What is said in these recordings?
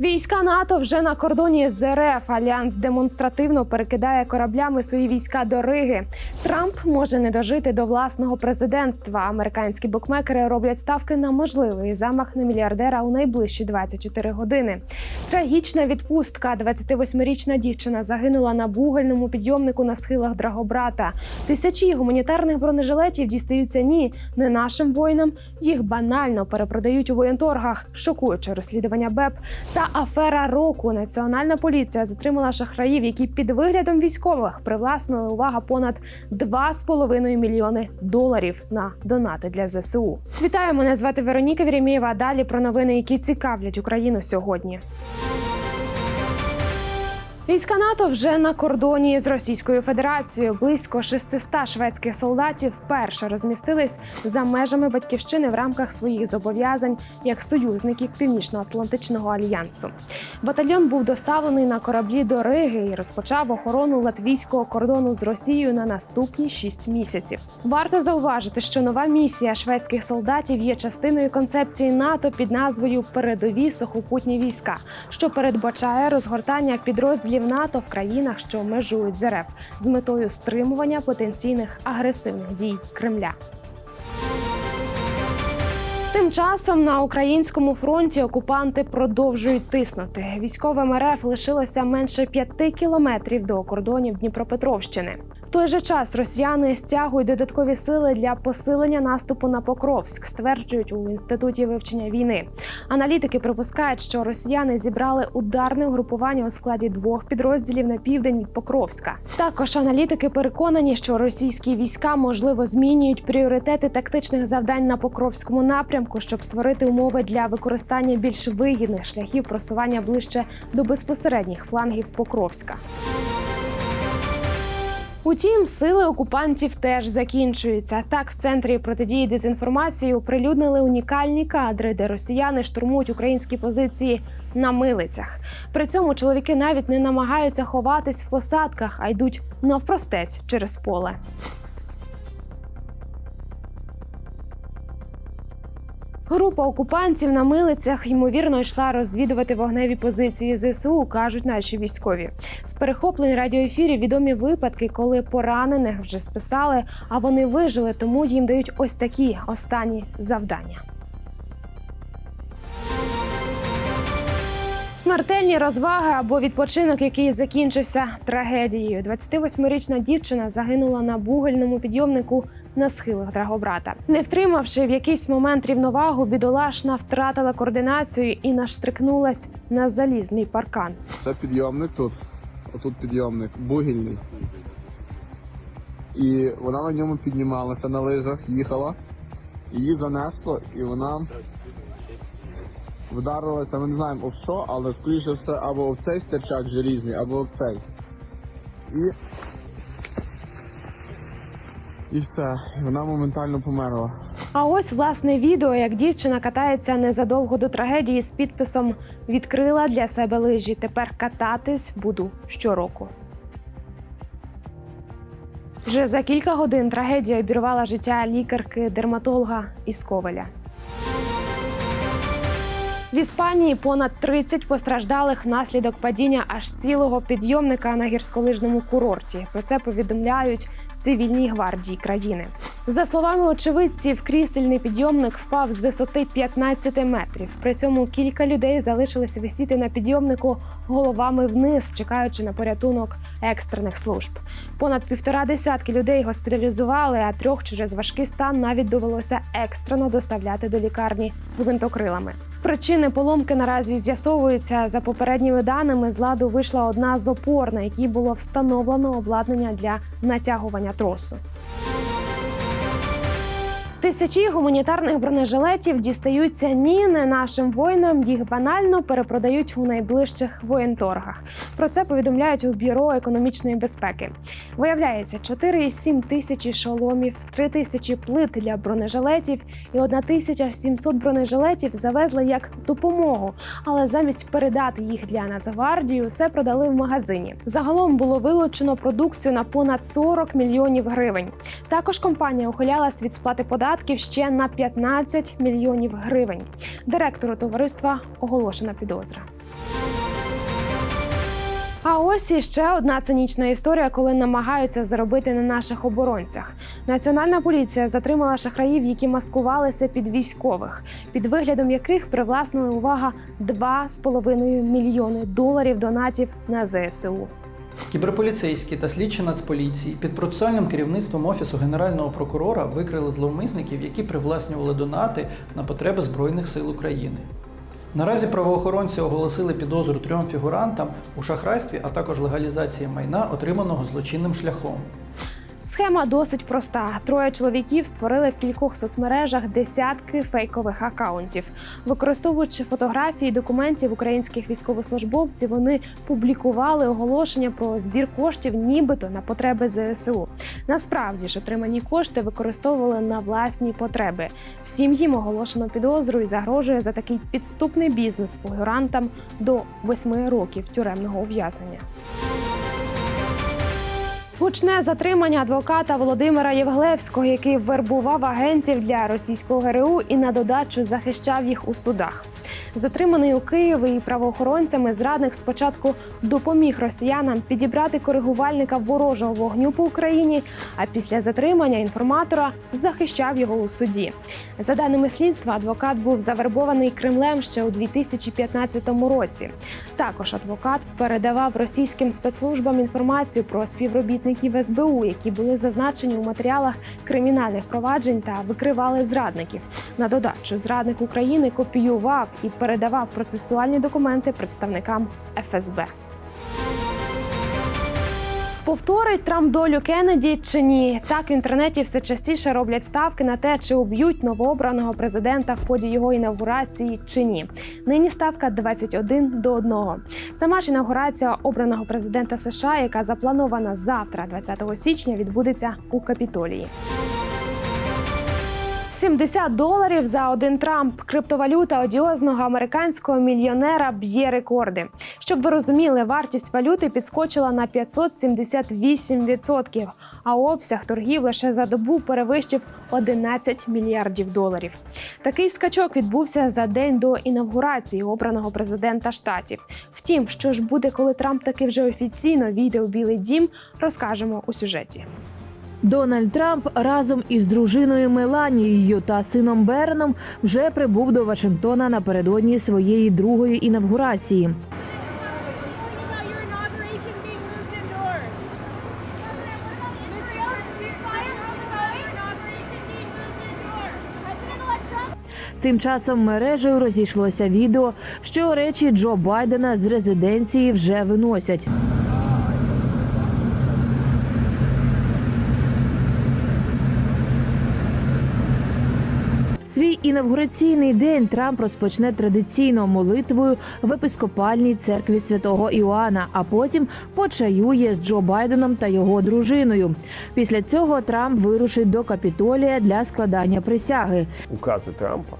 Війська НАТО вже на кордоні з РФ. Альянс демонстративно перекидає кораблями свої війська до Риги. Трамп може не дожити до власного президентства. Американські букмекери роблять ставки на можливий замах на мільярдера у найближчі 24 години. Трагічна відпустка. 28-річна дівчина загинула на бугельному підйомнику на схилах Драгобрата. Тисячі гуманітарних бронежилетів дістаються ні, не нашим воїнам. Їх банально перепродають у воєнторгах. Шокуюче розслідування БЕП та афера року. Національна поліція затримала шахраїв, які під виглядом військових привласнили увага понад 2,5 мільйони доларів на донати для ЗСУ. Вітаю, мене звати Вероніка Вірімєва. Далі про новини, які цікавлять Україну сьогодні. Війська НАТО вже на кордоні з Російською Федерацією. Близько 600 шведських солдатів вперше розмістились за межами батьківщини в рамках своїх зобов'язань як союзників Північно-Атлантичного альянсу. Батальйон був доставлений на кораблі до Риги і розпочав охорону латвійського кордону з Росією на наступні 6 місяців. Варто зауважити, що нова місія шведських солдатів є частиною концепції НАТО під назвою Передові сухопутні війська, що передбачає розгортання підрозділів НАТО в країнах, що межують з РФ, з метою стримування потенційних агресивних дій Кремля. Тим часом на українському фронті окупанти продовжують тиснути. Військовим РФ лишилося менше п'яти кілометрів до кордонів Дніпропетровщини. Той же час росіяни стягують додаткові сили для посилення наступу на Покровськ, стверджують у інституті вивчення війни. Аналітики припускають, що росіяни зібрали ударне угрупування у складі двох підрозділів на південь від Покровська. Також аналітики переконані, що російські війська можливо змінюють пріоритети тактичних завдань на Покровському напрямку, щоб створити умови для використання більш вигідних шляхів просування ближче до безпосередніх флангів Покровська. Утім, сили окупантів теж закінчуються. Так, в центрі протидії дезінформації оприлюднили унікальні кадри, де росіяни штурмують українські позиції на милицях. При цьому чоловіки навіть не намагаються ховатись в посадках, а йдуть навпростець через поле. Група окупантів на милицях ймовірно йшла розвідувати вогневі позиції ЗСУ, кажуть наші військові. З перехоплень радіоефірів відомі випадки, коли поранених вже списали, а вони вижили, тому їм дають ось такі останні завдання. Смертельні розваги або відпочинок, який закінчився трагедією. 28-річна дівчина загинула на бугельному підйомнику на схилах Драгобрата. Не втримавши в якийсь момент рівновагу, бідолашна втратила координацію і наштрикнулась на залізний паркан. Це підйомник тут. Отут підйомник, бугільний. І вона на ньому піднімалася на лижах, їхала. Її занесло, і вона вдарилася, ми не знаємо об що, але скоріше все або об цей стирчак желізний, або об цей. І. І все. Вона моментально померла. А ось власне відео, як дівчина катається незадовго до трагедії з підписом Відкрила для себе лижі. Тепер кататись буду щороку. Вже за кілька годин трагедія обірвала життя лікарки-дерматолога із Ковеля. В Іспанії понад 30 постраждалих внаслідок падіння аж цілого підйомника на гірськолижному курорті. Про це повідомляють в цивільній гвардії країни. За словами очевидців, крісельний підйомник впав з висоти 15 метрів. При цьому кілька людей залишилися висіти на підйомнику головами вниз, чекаючи на порятунок екстрених служб. Понад півтора десятки людей госпіталізували, а трьох через важкий стан навіть довелося екстрено доставляти до лікарні гвинтокрилами. Причини поломки наразі з'ясовуються. За попередніми даними з ладу вийшла одна з опор, на якій було встановлено обладнання для натягування тросу. Тисячі гуманітарних бронежилетів дістаються ні не нашим воїнам. Їх банально перепродають у найближчих воєнторгах. Про це повідомляють у бюро економічної безпеки. Виявляється, 4,7 тисячі шоломів, 3 тисячі плит для бронежилетів і 1700 бронежилетів завезли як допомогу. Але замість передати їх для Нацгвардії, усе продали в магазині. Загалом було вилучено продукцію на понад 40 мільйонів гривень. Також компанія ухилялась від сплати податків ще на 15 мільйонів гривень. Директору товариства оголошена підозра. А ось іще одна цинічна історія, коли намагаються заробити на наших оборонцях. Національна поліція затримала шахраїв, які маскувалися під військових, під виглядом яких привласнили увага 2,5 мільйони доларів донатів на ЗСУ. Кіберполіцейські та слідчі Нацполіції під процесуальним керівництвом Офісу Генерального прокурора викрили зловмисників, які привласнювали донати на потреби Збройних сил України. Наразі правоохоронці оголосили підозру трьом фігурантам у шахрайстві, а також легалізації майна, отриманого злочинним шляхом. Схема досить проста. Троє чоловіків створили в кількох соцмережах десятки фейкових акаунтів. Використовуючи фотографії документів українських військовослужбовців, вони публікували оголошення про збір коштів, нібито на потреби ЗСУ. Насправді ж отримані кошти використовували на власні потреби. Всім їм оголошено підозру і загрожує за такий підступний бізнес фігурантам до восьми років тюремного ув'язнення. Гучне затримання адвоката Володимира Євглевського, який вербував агентів для російського ГРУ і на додачу захищав їх у судах. Затриманий у Києві і правоохоронцями зрадник спочатку допоміг росіянам підібрати коригувальника ворожого вогню по Україні, а після затримання інформатора захищав його у суді. За даними слідства, адвокат був завербований Кремлем ще у 2015 році. Також адвокат передавав російським спецслужбам інформацію про співробітників СБУ, які були зазначені у матеріалах кримінальних проваджень та викривали зрадників. На додачу зрадник України копіював і передавав процесуальні документи представникам ФСБ. Повторить Трамп долю Кеннеді чи ні? Так в інтернеті все частіше роблять ставки на те, чи уб'ють новообраного президента в ході його інавгурації чи ні. Нині ставка 21 до 1. Сама ж інавгурація обраного президента США, яка запланована завтра, 20 січня, відбудеться у Капітолії. 70 доларів за один Трамп. Криптовалюта одіозного американського мільйонера б'є рекорди. Щоб ви розуміли, вартість валюти підскочила на 578%, а обсяг торгів лише за добу перевищив 11 мільярдів доларів. Такий скачок відбувся за день до інавгурації обраного президента штатів. Втім, що ж буде, коли Трамп таки вже офіційно війде у Білий Дім, розкажемо у сюжеті. Дональд Трамп разом із дружиною Меланією та сином Берном вже прибув до Вашингтона напередодні своєї другої інавгурації. Тим часом мережею розійшлося відео, що речі Джо Байдена з резиденції вже виносять. Свій інавгураційний день Трамп розпочне традиційно молитвою в епископальній церкві святого Іоанна, а потім почаює з Джо Байденом та його дружиною. Після цього Трамп вирушить до Капітолія для складання присяги. укази Трампа.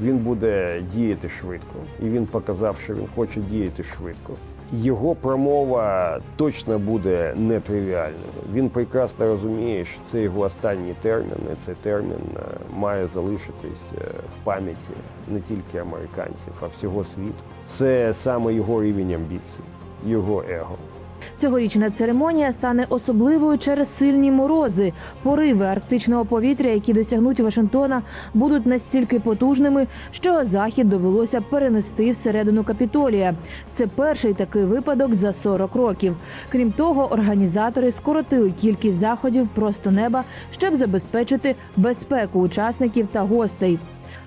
Він буде діяти швидко, і він показав, що він хоче діяти швидко. Його промова точно буде нетривіальною. Він прекрасно розуміє, що це його останній термін, цей термін е, має залишитись е, в пам'яті не тільки американців, а всього світу. Це саме його рівень амбіцій, його его. Цьогорічна церемонія стане особливою через сильні морози. Пориви арктичного повітря, які досягнуть Вашингтона, будуть настільки потужними, що захід довелося перенести всередину капітолія. Це перший такий випадок за 40 років. Крім того, організатори скоротили кількість заходів просто неба, щоб забезпечити безпеку учасників та гостей.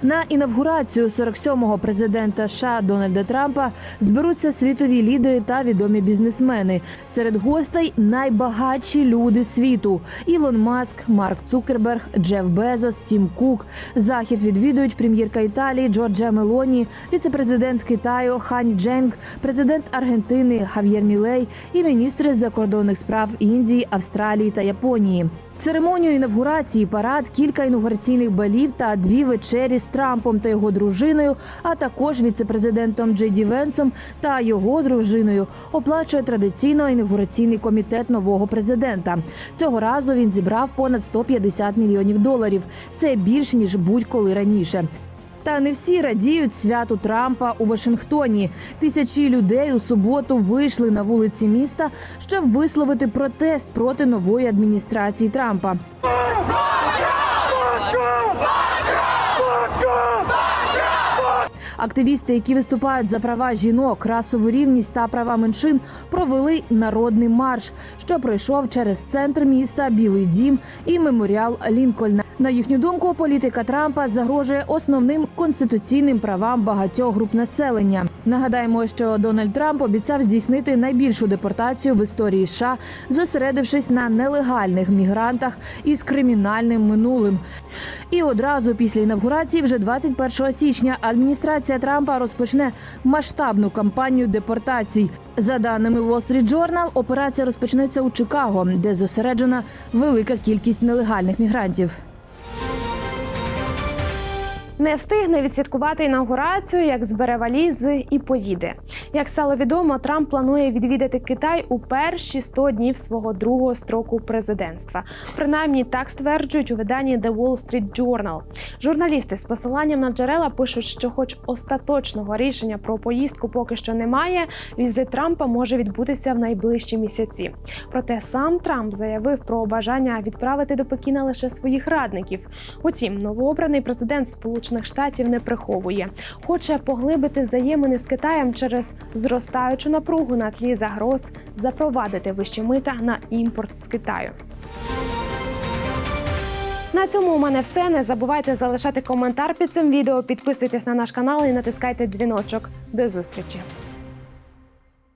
На інавгурацію 47-го президента США Дональда Трампа зберуться світові лідери та відомі бізнесмени. Серед гостей найбагатші люди світу: Ілон Маск, Марк Цукерберг, Джеф Безос, Тім Кук. Захід відвідують прем'єрка Італії Джорджа Мелоні, віцепрезидент Китаю Хань Дженг, президент Аргентини Хав'єр Мілей і міністри закордонних справ Індії, Австралії та Японії. Церемонію інавгурації, парад, кілька інаугураційних балів та дві вечері з Трампом та його дружиною, а також віцепрезидентом Джей Ді Венсом та його дружиною оплачує традиційно інавгураційний комітет нового президента. Цього разу він зібрав понад 150 мільйонів доларів. Це більш ніж будь-коли раніше. Та не всі радіють святу Трампа у Вашингтоні. Тисячі людей у суботу вийшли на вулиці міста, щоб висловити протест проти нової адміністрації Трампа. Активісти, які виступають за права жінок, расову рівність та права меншин, провели народний марш, що пройшов через центр міста, Білий Дім і меморіал Лінкольна. На їхню думку, політика Трампа загрожує основним конституційним правам багатьох груп населення. Нагадаємо, що Дональд Трамп обіцяв здійснити найбільшу депортацію в історії США, зосередившись на нелегальних мігрантах із кримінальним минулим. І одразу після інавгурації, вже 21 січня, адміністрація Трампа розпочне масштабну кампанію депортацій. За даними Wall Street Journal, операція розпочнеться у Чикаго, де зосереджена велика кількість нелегальних мігрантів. Не встигне відсвяткувати інаугурацію, як збере валізи і поїде. Як стало відомо, Трамп планує відвідати Китай у перші 100 днів свого другого строку президентства. Принаймні так стверджують у виданні The Wall Street Journal. Журналісти з посиланням на джерела пишуть, що, хоч остаточного рішення про поїздку поки що немає, візит Трампа може відбутися в найближчі місяці. Проте сам Трамп заявив про бажання відправити до Пекіна лише своїх радників. Утім, новообраний президент Сполучених Штатів не приховує, хоче поглибити взаємини з Китаєм через зростаючу напругу на тлі загроз запровадити вищі мита на імпорт з Китаю. На цьому у мене все. Не забувайте залишати коментар під цим відео, підписуйтесь на наш канал і натискайте дзвіночок. До зустрічі!